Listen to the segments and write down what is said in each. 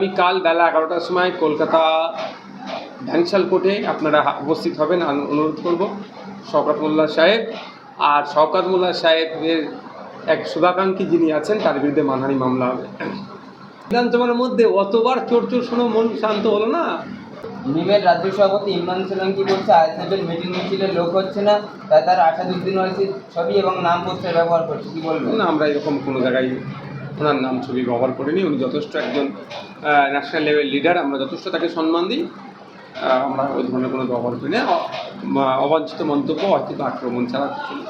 আমি কাল বেলা এগারোটার সময় কলকাতা ধ্যানশাল কোর্টে আপনারা উপস্থিত হবেন আমি অনুরোধ করব। শওকত মোল্লা সাহেব আর শওকত মোল্লা সাহেবের এক শুভাকাঙ্ক্ষী যিনি আছেন তার বিরুদ্ধে মানহানি মামলা হবে। বিধানসভার মধ্যে অতবার চোর চোর শোনো মন শান্ত হলো না? নিমের রাজ্য সভাপতি ইমরান সোলাঙ্কি বলছে? আইএসএফের মিটিং মিছিলে লোক হচ্ছে না তাই তার আসাদুদ্দিন ওয়াইসির ছবি এবং নাম পোস্টার ব্যবহার করছে কি বলবেন? না আমরা এরকম কোনো জায়গায় ওনার নাম ছবি ব্যবহার করিনি। উনি যথেষ্ট একজন ন্যাশনাল লেভেল লিডার আমরা যথেষ্ট তাকে সম্মান দিই। আমরা ওই ধরনের কোনো ব্যবহার করি না অবাঞ্ছিত মন্তব্য অর্থিত আক্রমণ ছাড়া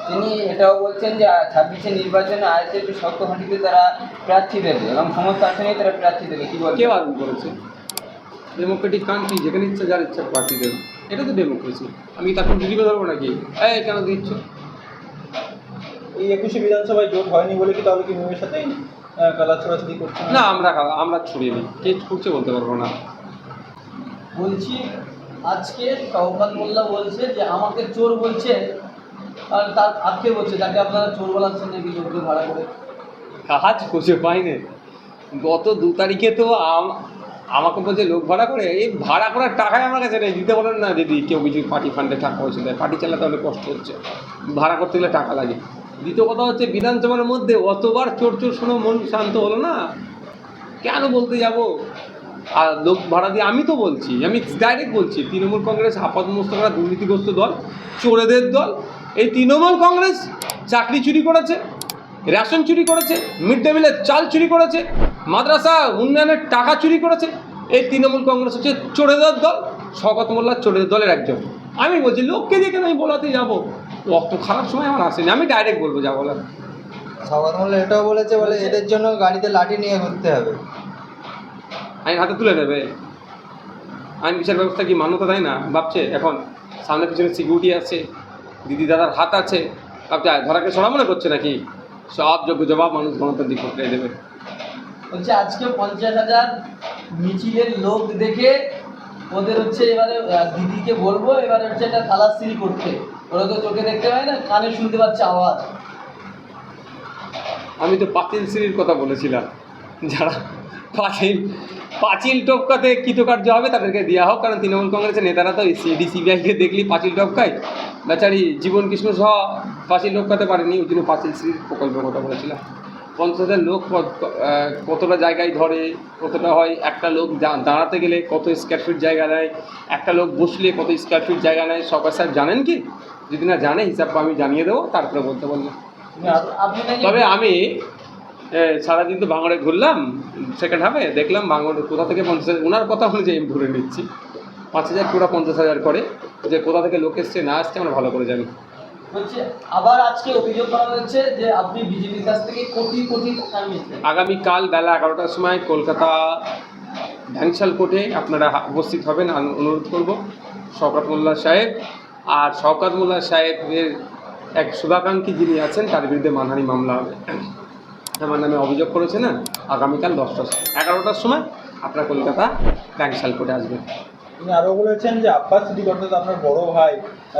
তিনি এটাও বলছেন যে ছাব্বিশে নির্বাচনে আইএসএফ শক্ত হাঁটিতে তারা প্রার্থী দেবে এবং সমস্ত আসনেই তারা প্রার্থী দেবে। কি কে বলবেন বারণ করেছে? ডেমোক্রেটিক কান্ট্রি যেখানে ইচ্ছা যার ইচ্ছা পার্টি দেবে। এটা তো ডেমোক্রেসি আমি তাকে দিদিকে ধরবো নাকি? এই কেন দিচ্ছ? এই একুশে বিধানসভায় জোট হয়নি বলে কি তাহলে কি মিমের সাথেই? কালা ছোড়াছুড়ি করছে না? আমরা আমরা ছড়িয়ে নিই কে ছুটছে বলতে পারব না। বলছি আজকে শওকত মোল্লা বলছে যে আমাকে চোর বলছে। আর তার আজকে বলছে যাকে আপনারা চোর বলাচ্ছেন নাকি লোককে ভাড়া করে? কাজ খুঁজে পাইনি গত দু তারিখে তো আম- আমাকে বলছে লোক ভাড়া করে? এই ভাড়া করার টাকাই আমার কাছে নেই। দিতে বলেন না দিদি কেউ কিছু পার্টি ফান্ডে টাকা দেয়। পার্টি চালাতে অনেক কষ্ট হচ্ছে। ভাড়া করতে গেলে টাকা লাগে। দ্বিতীয় কথা হচ্ছে বিধানসভার মধ্যে অতবার চোর চোর শোনো মন শান্ত হলো না। কেন বলতে যাব? আর লোক ভাড়া দিয়ে আমি তো বলছি, আমি ডাইরেক্ট বলছি, তৃণমূল কংগ্রেস, আপাত মোস্তকরা দুর্নীতিগ্রস্ত দল, চোরেদের দল, এই তৃণমূল কংগ্রেস চাকরি চুরি করেছে, রেশন চুরি করেছে, মিড ডে মিলের চাল চুরি করেছে, মাদ্রাসা উন্নয়নের টাকা চুরি করেছে, এই তৃণমূল কংগ্রেস হচ্ছে চোরেদের দল শকত মোল্লার চোরেদের দলের একজন। আমি বলছি, লোককে দিয়ে কেন আমি বলাতে যাব? অত খারাপ সময় আমার আসেনি। আমি ডাইরেক্ট বলব যা বলার। সবাই মোল্লা এটাও বলেছে বলে এদের জন্য গাড়িতে লাঠি নিয়ে ঘুরতে হবে। আইন হাতে তুলে নেবে আইন বিচার ব্যবস্থা কি মান্যতা দেয় না? ভাবছে এখন সামনে পিছনে সিকিউরিটি আছে দিদি দাদার হাত আছে। ভাবছে ধরাকে ছড়া মনে করছে নাকি? সব যোগ্য জবাব মানুষ গণতান্ত্রিক প্রক্রিয়ায় দেবে। বলছে আজকে পঞ্চাশ হাজার মিছিলের লোক দেখে ওদের হচ্ছে এবারে দিদিকে বলব এবারে হচ্ছে একটা খালাসিরি করতে। ওরা তো চোখে দেখতে পায় না, কানে শুনতে পাচ্ছে আওয়াজ। আমি তো পাঁচিল সিঁড়ির কথা বলেছিলাম। যারা পাঁচিল পাঁচিল টপকাতে কৃতকার্য হবে তাদেরকে দেওয়া হোক, কারণ তৃণমূল কংগ্রেসের নেতারা তো সিডি সিবিআইকে দেখলি পাঁচিল টপকায়। বেচারি জীবন কৃষ্ণ সহ পাঁচিল টপকাতে পারেনি, ওই জন্য পাঁচিল শ্রীর প্রকল্পের কথা বলেছিলাম। পঞ্চাশ লোক কতটা জায়গায় ধরে, কতটা হয়, একটা লোক দাঁড়াতে গেলে কত স্কোয়ার ফিট জায়গা নেয়, একটা লোক বসলে কত স্কোয়ার ফিট জায়গা নেয়, সরকার সাহেব জানেন কি? যদি না জানে হিসাব আমি জানিয়ে দেবো তারপরে বলতে বললাম তবে আমি সারাদিন তো বাংলায় ঘুরলাম সেকেন্ড হাফে দেখলাম বাংলাদেশ কোথা থেকে পঞ্চাশ হাজার ওনার কথা অনুযায়ী আমি ধরে নিচ্ছি। পাঁচ হাজার পুরা পঞ্চাশ হাজার করে যে কোথা থেকে লোক এসছে না আসছে আমরা ভালো করে জানি। বলছে আবার আজকে অভিযোগ করা হয়েছে যে আপনি বিজেপির কাছ থেকে কোটি কোটি টাকা নিয়েছেন। আগামীকাল বেলা এগারোটার সময় কলকাতা ধ্যানশাল কোর্টে আপনারা উপস্থিত হবেন আমি অনুরোধ করব। শওকত মোল্লা সাহেব আর শওকত মোল্লা সাহেবের এক শুভাকাঙ্ক্ষী যিনি আছেন তার বিরুদ্ধে মানহানি মামলা হবে। আমার নামে অভিযোগ করেছে না আগামীকাল দশটা এগারোটার সময় আপনার কলকাতা ধ্যানশাল করে আসবেন। তিনি আরও বলেছেন যে আব্বাস সিদ্দিক অর্থাৎ আপনার বড় ভাই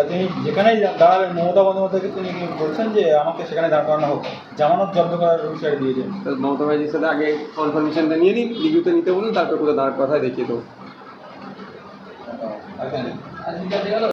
তিনি যেখানেই দাঁড়াবেন মমতা বন্দ্যোপাধ্যায়কে তিনি বলছেন যে আমাকে সেখানে দাঁড় করানো হোক। জামানত জব্দ করার হুঁশিয়ারি দিয়েছেন মমতা ব্যানার্জির সাথে আগে কনফার্মেশনটা নিয়ে নিন লিখিত নিতে বলুন তারপর কোথাও দাঁড় কথায় দেখিয়ে দেবো। গেল